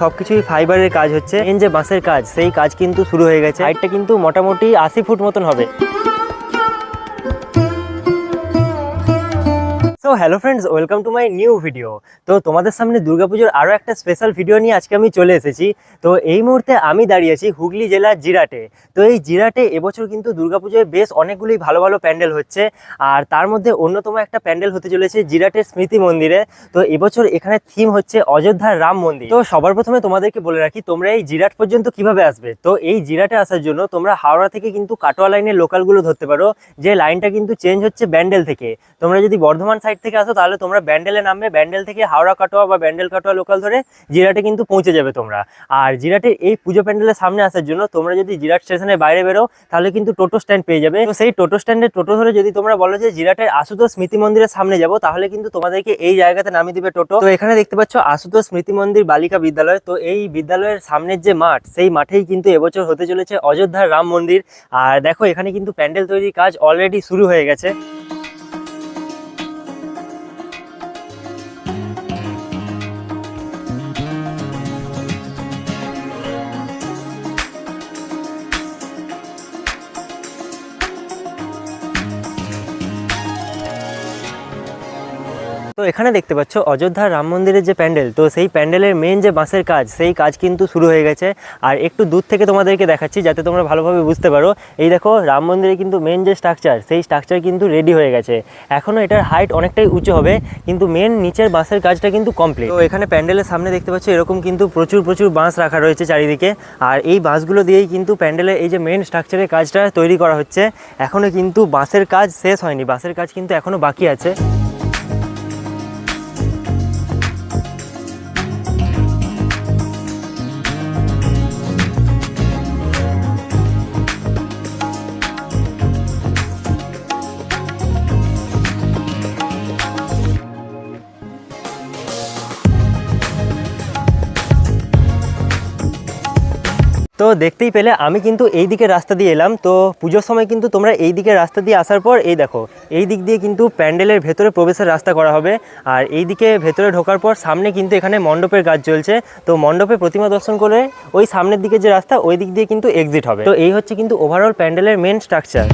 সবকিছুই ফাইবারের কাজ হচ্ছে। মেন যে বাঁশের কাজ, সেই কাজ কিন্তু শুরু হয়ে গেছে। হাইটটা কিন্তু মোটামুটি আশি ফুট মতন হবে। So hello friends welcome to my new video তো তোমাদের সামনে দুর্গাপুজোর আরও একটা স্পেশাল ভিডিও নিয়ে আজকে আমি চলে এসেছি। তো এই মুহূর্তে আমি দাঁড়িয়ে আছি হুগলি জেলার জিরাটে। তো এই জিরাটে এবছর কিন্তু দুর্গাপুজোয় বেশ অনেকগুলোই ভালো ভালো প্যান্ডেল হচ্ছে। আর তার মধ্যে অন্যতম একটা প্যান্ডেল হতে চলেছে জিরাটের স্মৃতি মন্দিরে। তো এবছর এখানে থিম হচ্ছে অযোধ্যার রাম মন্দির। তো সবার প্রথমে তোমাদেরকে বলে রাখি, তোমরা এই জিরাট পর্যন্ত কীভাবে আসবে? তো এই জিরাটে আসার জন্য তোমরা হাওড়া থেকে কিন্তু কাটোয়া লাইনের লোকালগুলো ধরতে পারো। যে লাইনটা কিন্তু চেঞ্জ হচ্ছে ব্যান্ডেল থেকে। তোমরা যদি বর্ধমান সাইড থেকে আসো, তাহলে তোমরা ব্যান্ডেলে নামবে। ব্যান্ডেল থেকে হাওড়া, কাটোয়া বা ব্যান্ডেল, কাটোয়া লোকাল ধরে জিরাটে কিন্তু পৌঁছে যাবে তোমরা। আর জিরাটের এই পুজো প্যান্ডেলের সামনে আসার জন্য তোমরা যদি জিরাট স্টেশনের বাইরে বেরো, তাহলে কিন্তু টোটো স্ট্যান্ড পেয়ে যাবে। তো সেই টোটো স্ট্যান্ডে টোটো ধরে যদি তোমরা বলো যে জিরাটের আশুতোষ স্মৃতি মন্দিরের সামনে যাব, তাহলে কিন্তু তোমাদেরকে এই জায়গাতে নামিয়ে দিবে টোটো। তো এখানে দেখতে পাচ্ছ আশুতোষ স্মৃতি মন্দির বালিকা বিদ্যালয়। তো এই বিদ্যালয়ের সামনের যে মাঠ, সেই মাঠেই কিন্তু এবছর হতে চলেছে অযোধ্যার রাম মন্দির। আর দেখো, এখানে কিন্তু প্যান্ডেল তৈরির কাজ অলরেডি শুরু হয়ে গেছে। তো এখানে দেখতে পাচ্ছ, অযোধ্যা রাম মন্দিরের যে প্যান্ডেল, তো সেই প্যান্ডেলের মেন যে বাঁশের কাজ, সেই কাজ কিন্তু শুরু হয়ে গেছে। আর একটু দূর থেকে তোমাদেরকে দেখাচ্ছি, যাতে তোমরা ভালোভাবে বুঝতে পারো। এই দেখো, রাম মন্দিরে কিন্তু মেন যে স্ট্রাকচার সেই স্ট্রাকচার কিন্তু রেডি হয়ে গেছে। এখনও এটার হাইট অনেকটাই উঁচু হবে, কিন্তু মেন নিচের বাঁশের কাজটা কিন্তু কমপ্লিট তো এখানে প্যান্ডেলের সামনে দেখতে পাচ্ছ, এরকম কিন্তু প্রচুর প্রচুর বাঁশ রাখা রয়েছে চারিদিকে। আর এই বাঁশগুলো দিয়েই কিন্তু প্যান্ডেলের এই যে মেন স্ট্রাকচারের কাজটা তৈরি করা হচ্ছে। এখনও কিন্তু বাঁশের কাজ শেষ হয়নি, বাঁশের কাজ কিন্তু এখনও বাকি আছে। তো দেখতেই পেলে, আমি কিন্তু এই দিকে রাস্তা দিয়ে এলাম। তো পুজোর সময় কিন্তু তোমরা এই দিকে রাস্তা দিয়ে আসার পর, এই দেখো, এই দিক দিয়ে কিন্তু প্যান্ডেলের ভেতরে প্রবেশের রাস্তা করা হবে। আর এই দিকে ভেতরে ঢোকার পর, সামনে কিন্তু এখানে মণ্ডপের কাজ চলছে তো মণ্ডপে প্রতিমা দর্শন করে ওই সামনের দিকে যে রাস্তা, ওই দিক দিয়ে কিন্তু এক্সিট হবে। তো এই হচ্ছে কিন্তু ওভারঅল প্যান্ডেলের মেন স্ট্রাকচার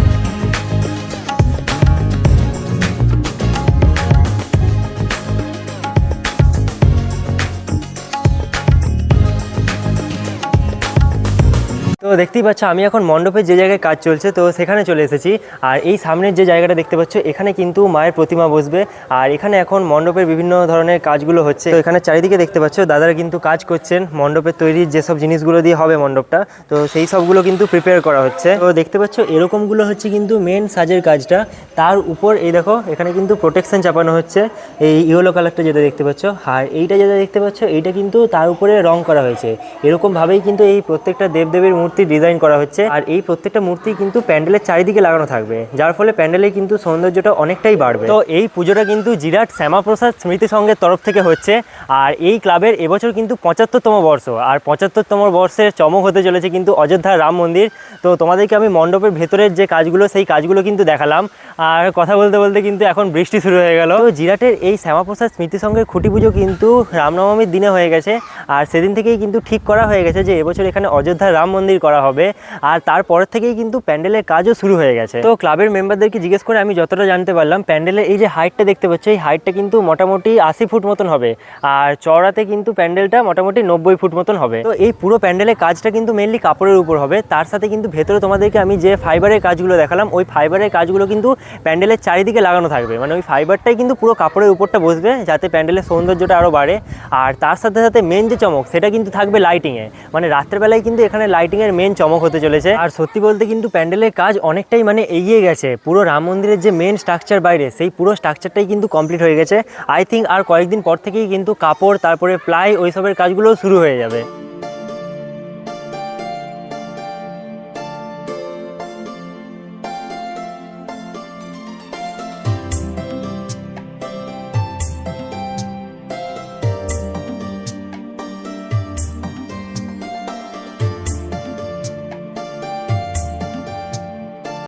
তো দেখতেই পাচ্ছ, আমি এখন মণ্ডপের যে জায়গায় কাজ চলছে, তো সেখানে চলে এসেছি। আর এই সামনের যে জায়গাটা দেখতে পাচ্ছ, এখানে কিন্তু মায়ের প্রতিমা বসবে। আর এখানে এখন মণ্ডপের বিভিন্ন ধরনের কাজগুলো হচ্ছে। তো এখানে চারিদিকে দেখতে পাচ্ছ, দাদারা কিন্তু কাজ করছেন। মণ্ডপের তৈরি যেসব জিনিসগুলো দিয়ে হবে মণ্ডপটা, তো সেই সবগুলো কিন্তু প্রিপেয়ার করা হচ্ছে। তো দেখতে পাচ্ছ, এরকমগুলো হচ্ছে কিন্তু মেন সাজের কাজটা। তার উপর এই দেখো, এখানে কিন্তু প্রোটেকশন চাপানো হচ্ছে। এই ইয়েলো কালারটা যেটা দেখতে পাচ্ছ, আর এইটা যেটা দেখতে পাচ্ছ, এইটা কিন্তু তার উপরে রং করা হয়েছে। এরকমভাবেই কিন্তু এই প্রত্যেকটা দেবদেবীর মূর্তি ডিজাইন করা হচ্ছে। আর এই প্রত্যেকটা মূর্তি কিন্তু প্যান্ডেলের চারিদিকে লাগানো থাকবে। যার ফলে প্যান্ডেলে কিন্তু সৌন্দর্যটা অনেকটাই বাড়বে। তো এই পুজোটা কিন্তু জিরাট শ্যামাপ্রসাদ স্মৃতি সংঘের তরফ থেকে হচ্ছে। আর এই ক্লাবের এবছর কিন্তু পঁচাত্তরতম বর্ষ। আর পঁচাত্তরতম বর্ষের চমক হতে চলেছে কিন্তু অযোধ্যার রাম মন্দির। তো তোমাদেরকে আমি মণ্ডপের ভেতরের যে কাজগুলো, সেই কাজগুলো কিন্তু দেখালাম। আর কথা বলতে বলতে কিন্তু এখন বৃষ্টি শুরু হয়ে গেল। তো জিরাটের এই শ্যামাপ্রসাদ স্মৃতি সংঘের খুঁটি পুজো কিন্তু রামনবমীর দিনে হয়ে গেছে। আর সেদিন থেকেই কিন্তু ঠিক করা হয়ে গেছে যে এবছর এখানে অযোধ্যার রাম মন্দির করা হবে। আর তারপর থেকেই কিন্তু প্যান্ডেলের কাজও শুরু হয়ে গেছে। তো ক্লাবের মেম্বারদেরকে জিজ্ঞেস করে আমি যতটা জানতে পারলাম প্যান্ডেলের এই যে হাইটটা দেখতে পাচ্ছ, এই হাইটটা কিন্তু মোটামুটি আশি ফুট মতন হবে। আর চওড়াতে কিন্তু প্যান্ডেলটা মোটামুটি নব্বই ফুট মতন হবে। তো এই পুরো প্যান্ডেলের কাজটা কিন্তু মেনলি কাপড়ের উপর হবে। তার সাথে কিন্তু ভেতরে তোমাদেরকে আমি যে ফাইবারের কাজগুলো দেখালাম, ওই ফাইবারের কাজগুলো কিন্তু প্যান্ডেলের চারিদিকে লাগানো থাকবে। মানে ওই ফাইবারটাই কিন্তু পুরো কাপড়ের উপরটা বসবে, যাতে প্যান্ডেলের সৌন্দর্যটা আরও বাড়ে। আর তার সাথে সাথে মেন যে চমক, সেটা কিন্তু থাকবে লাইটিংয়ে মানে রাত্রেবেলায় কিন্তু এখানে লাইটিংয়ের মেন চমক হতে চলেছে। আর সত্যি বলতে কিন্তু প্যান্ডেলের কাজ অনেকটাই মানে এগিয়ে গেছে। পুরো রাম মন্দিরের যে মেন স্ট্রাকচার বাইরে, সেই পুরো স্ট্রাকচারটাই কিন্তু কমপ্লিট হয়ে গেছে। আই থিঙ্ক আর কয়েকদিন পর থেকেই কিন্তু কাপড়, তারপরে প্লাই ওইসবের কাজগুলোও শুরু হয়ে যাবে।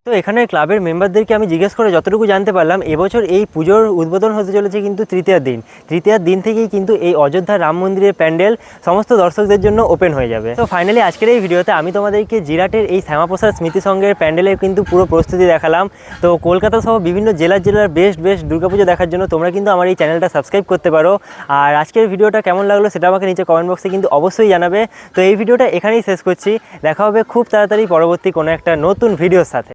তো এখানে ক্লাবের মেম্বারদেরকে আমি জিজ্ঞেস করে যতটুকু জানতে পারলাম, এবছর এই পুজোর উদ্বোধন হতে চলেছে কিন্তু তৃতীয় দিন। তৃতীয়ার দিন থেকেই কিন্তু এই অযোধ্যা রাম মন্দিরের প্যান্ডেল সমস্ত দর্শকদের জন্য ওপেন হয়ে যাবে। তো ফাইনালি আজকের এই ভিডিওতে আমি তোমাদেরকে জিরাটের এই শ্যামাপ্রসাদ স্মৃতি সংঘের প্যান্ডেলের কিন্তু পুরো প্রস্তুতি দেখালাম। তো কলকাতা সহ বিভিন্ন জেলার জেলার বেস্ট বেস্ট দুর্গাপুজো দেখার জন্য তোমরা কিন্তু আমার এই চ্যানেলটা সাবস্ক্রাইব করতে পারো। আর আজকের ভিডিওটা কেমন লাগল সেটা আমাকে নিচে কমেন্ট বক্সে কিন্তু অবশ্যই জানাবে। তো এই ভিডিওটা এখানেই শেষ করছি। দেখা হবে খুব তাড়াতাড়ি পরবর্তী কোনো একটা নতুন ভিডিওর সাথে।